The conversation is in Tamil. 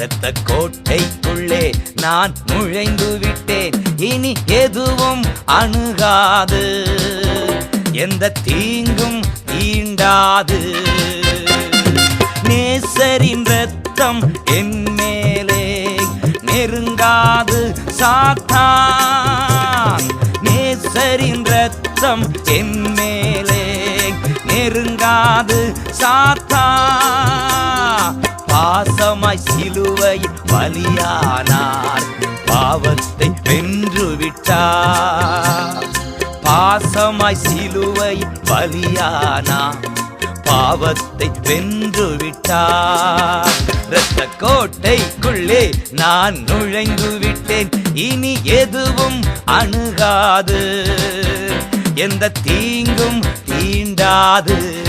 இரத்த கோட்டைக்குள்ளே நான் நுழைந்து விட்டேன். இனி எதுவும் அணுகாது. எந்த தீங்கும் தீண்டாது. நேசரின் ரத்தம் என் மேலே நெருங்காது சாத்தான். நேசரின் ரத்தம் என் மேலே நெருங்காது சாத்தான். பாசமாய் சிலுவையில் பலியானார். பாவத்தை வென்று விட்டார். பாசமாய் சிலுவையில் பலியானார். பாவத்தை வென்று விட்டார். இரத்த கோட்டைக்குள்ளே நான் நுழைந்து விட்டேன். இனி எதுவும் அணுகாது. எந்த தீங்கும் தீண்டாது.